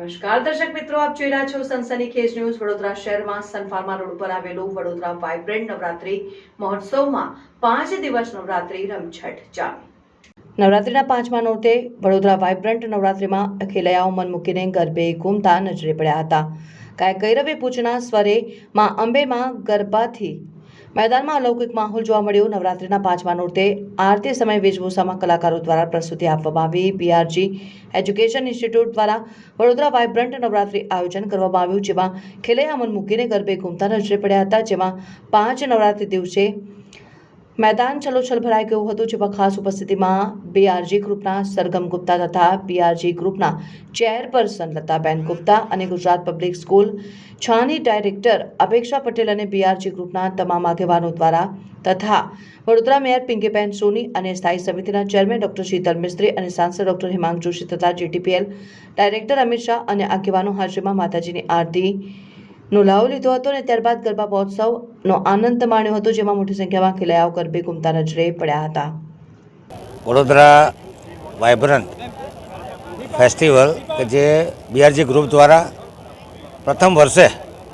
નમસ્કાર. દર્શક મિત્રો, આપ જોઈ રહ્યા છો સનસની ખેજ ન્યૂઝ. વડોદરા શહેરમાં સનફાર્મા રોડ પર આવેલું વડોદરા વાઇબ્રન્ટ નવરાત્રી મહોત્સવમાં પાંચ દિવસ નવરાત્રી રમછટ જામી. નવરાત્રીના પાંચમા નોરતે વડોદરા વાઇબ્રન્ટ નવરાત્રીમાં ખેલૈયાઓ મન મૂકીને ગરબે ઘૂમતા નજરે પડ્યા હતા. ગાયક ગૈરવે પૂજના સ્વરે માં અંબેમાં ગરબાથી મેદાનમાં અલૌકિક માહોલ જોવા મળ્યો. નવરાત્રિના પાંચમા નોરતે આરતી સમય વેશભૂષામાં કલાકારો દ્વારા પ્રસ્તુતિ આપવામાં આવી. બીઆરજી એજ્યુકેશન ઇન્સ્ટિટ્યૂટ દ્વારા વડોદરા વાઇબ્રન્ટ નવરાત્રિ આયોજન કરવામાં આવ્યું, જેમાં ખેલૈયા મન મૂકીને ગરબે ઘૂમતા નજરે પડ્યા હતા, જેમાં પાંચ નવરાત્રિ દિવસે મેદાન છલોછલ ભરાઈ ગયું હતું, જેમાં ખાસ ઉપસ્થિતિમાં બીઆરજી ગ્રુપના સરગમ ગુપ્તા તથા બીઆરજી ગ્રુપના ચેરપર્સન લતાબેન ગુપ્તા અને Gujarat public school Chhani director Apeksha Patel અને બીઆરજી ગ્રુપના તમામ આગેવાનો દ્વારા તથા વડોદરા મેયર પિંકીબેન સોની અને સ્થાયી સમિતિના ચેરમેન ડોક્ટર શીતલ મિસ્ત્રી અને સાંસદ ડોક્ટર હિમાંગ જોશી તથા જીટીપીએલ ડાયરેક્ટર અમિત શાહ અને આગેવાનો હાજરીમાં માતાજીની આરતી નો લાવો લીધો હતો અને ત્યારબાદ ગરબા મહોત્સવનો આનંદ માણ્યો હતો, જેમાં મોટી સંખ્યામાં ખેલૈયાઓ ગરબે ઘૂમતા નજરે પડ્યા હતા. વડોદરા વાઇબ્રન્ટ ફેસ્ટિવલ કે જે બીઆરજી ગ્રુપ દ્વારા પ્રથમ વર્ષે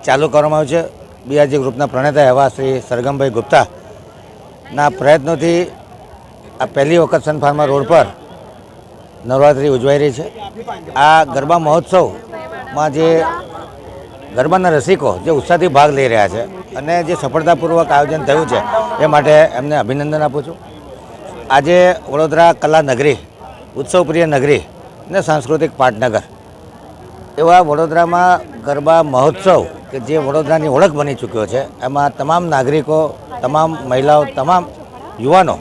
ચાલુ કરવામાં આવ્યું છે. બીઆરજી ગ્રુપના પ્રણેતા એવા શ્રી સરગમભાઈ ગુપ્તાના પ્રયત્નોથી આ પહેલી વખત સનફાર્મા રોડ પર નવરાત્રિ ઉજવાઈ રહી છે. આ ગરબા મહોત્સવમાં જે ગરબાના રસિકો જે ઉત્સાહથી ભાગ લઈ રહ્યા છે અને જે સફળતાપૂર્વક આયોજન થયું છે, એ માટે એમને અભિનંદન આપું છું. આજે વડોદરા કલા નગરી ઉત્સવપ્રિય નગરી ને સાંસ્કૃતિક પાટનગર એવા વડોદરામાં ગરબા મહોત્સવ કે જે વડોદરાની ઓળખ બની ચૂક્યો છે, એમાં તમામ નાગરિકો, તમામ મહિલાઓ, તમામ યુવાનો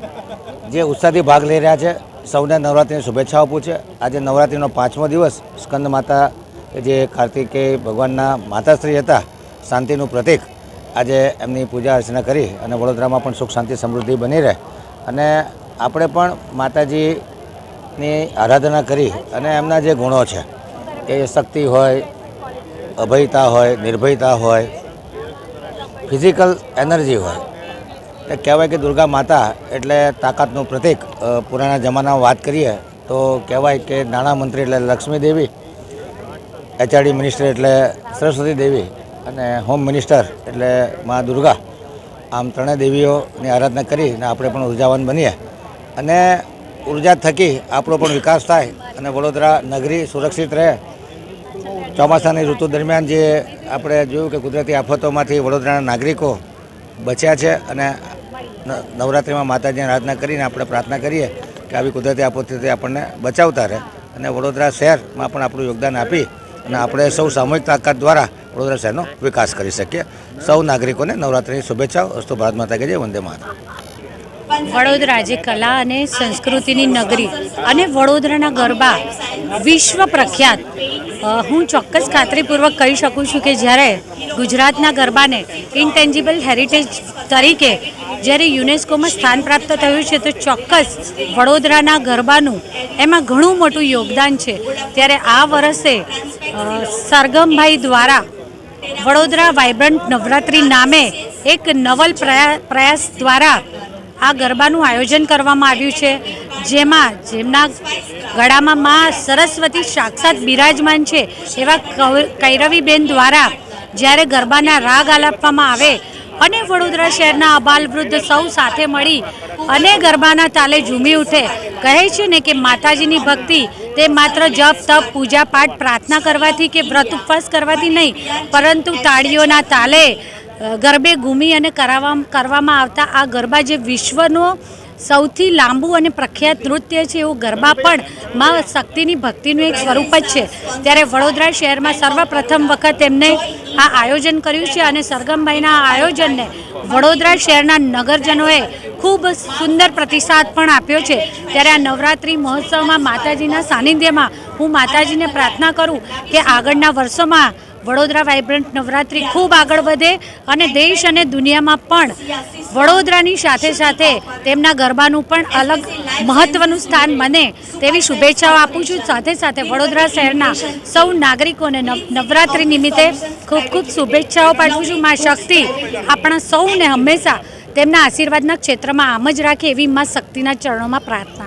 જે ઉત્સાહથી ભાગ લઈ રહ્યા છે, સૌને નવરાત્રિની શુભેચ્છાઓ આપું છે. આજે નવરાત્રિનો પાંચમો દિવસ સ્કંદ માતા જે કાર્તિકેય ભગવાનના માતાશ્રી હતા, શાંતિનું પ્રતીક, આજે એમની પૂજા અર્ચના કરી અને વડોદરામાં પણ સુખ, શાંતિ, સમૃદ્ધિ બની રહે. અને આપણે પણ માતાજીની આરાધના કરી અને એમના જે ગુણો છે, એ શક્તિ હોય, અભયતા હોય, નિર્ભયતા હોય, ફિઝિકલ એનર્જી હોય, એ કહેવાય કે દુર્ગા માતા એટલે તાકાતનું પ્રતીક. પુરાણા જમાનામાં વાત કરીએ તો કહેવાય કે નાણામંત્રી એટલે લક્ષ્મી દેવી એચઆરડી મિનિસ્ટર એટલે સરસ્વતી દેવી અને હોમ મિનિસ્ટર એટલે મા દુર્ગા. આમ ત્રણેય દેવીઓની આરાધના કરીને આપણે પણ ઉર્જાવાન બનીએ. અને ઊર્જા થકી આપણો પણ વિકાસ થાય અને વડોદરા નગરી સુરક્ષિત રહે. ચોમાસાની ઋતુ દરમિયાન જે આપણે જોયું કે કુદરતી આફતોમાંથી વડોદરાના નાગરિકો બચ્યા છે અને નવરાત્રિમાં માતાજીની આરાધના કરીને આપણે પ્રાર્થના કરીએ કે આવી કુદરતી આફતથી આપણને બચાવતા રહે અને વડોદરા શહેરમાં પણ આપણું યોગદાન આપી અને આપણે સૌ સામૂહિક તાકાત દ્વારા વડોદરા શહેરનો વિકાસ કરી શકીએ. સૌ નાગરિકોને નવરાત્રિની શુભેચ્છાઓ. અસ્તુ ભારત માતા કે જય, વંદે માતા વડોદરા જે કલા અને સંસ્કૃતિની નગરી અને વડોદરાના ગરબા વિશ્વ પ્રખ્યાત હું ચોક્કસ ખાતરીપૂર્વક કહી શકું છું કે જ્યારે ગુજરાતના ગરબાને ઇન્ટેન્જિબલ હેરિટેજ તરીકે જ્યારે યુનેસ્કોમાં સ્થાન પ્રાપ્ત થયું છે, તો ચોક્કસ વડોદરાના ગરબાનું એમાં ઘણું મોટું યોગદાન છે. ત્યારે આ વર્ષે સરગમભાઈ દ્વારા વડોદરા વાઇબ્રન્ટ નવરાત્રિ નામે એક નવલ પ્રયા- પ્રયાસ દ્વારા આ ગરબાનું આયોજન કરવામાં આવ્યું છે, જેમાં જેમના ગળામાં મા સરસ્વતી સાક્ષાત બિરાજમાન છે, એવા કૈરવીબેન દ્વારા જ્યારે ગરબાના રાગ આલાપવામાં આવે અને વડોદરા શહેરના અબાલ વૃદ્ધ સૌ સાથે મળી અને ગરબાના તાલે ઝૂમી ઉઠે, કહે છે ને કે માતાજીની ભક્તિ તે માત્ર જપ, તપ, પૂજા, પાઠ, પ્રાર્થના કરવાથી કે વ્રત ઉપવાસ કરવાથી નહીં, પરંતુ તાળીઓના તાલે ગરબે ઘૂમી અને કરાવવા કરવામાં આવતા આ ગરબા જે વિશ્વનો સૌથી લાંબુ અને પ્રખ્યાત નૃત્ય છે, એવું ગરબા પણ માં શક્તિની ભક્તિનું એક સ્વરૂપ જ છે. ત્યારે વડોદરા શહેરમાં સર્વપ્રથમ વખત એમને આ આયોજન કર્યું છે અને સરગમભાઈના આયોજનને વડોદરા શહેરના નગરજનોએ ખૂબ સુંદર પ્રતિસાદ પણ આપ્યો છે. ત્યારે આ નવરાત્રિ મહોત્સવમાં માતાજીના સાનિધ્યમાં હું માતાજીને પ્રાર્થના કરું કે આગળના વર્ષોમાં વડોદરા વાઇબ્રન્ટ નવરાત્રિ ખૂબ આગળ વધે અને દેશ અને દુનિયામાં પણ વડોદરાની સાથે સાથે તેમના ગરબાનું પણ અલગ મહત્વનું સ્થાન બને તેવી શુભેચ્છાઓ આપું છું. સાથે સાથે વડોદરા શહેરના સૌ નાગરિકોને નવ નવરાત્રિ નિમિત્તે ખૂબ ખૂબ શુભેચ્છાઓ પાઠવું છું. મા શક્તિ આપણા સૌને હંમેશા તેમના આશીર્વાદના ક્ષેત્રમાં આમ જ રાખે એવી મા શક્તિના ચરણોમાં પ્રાર્થના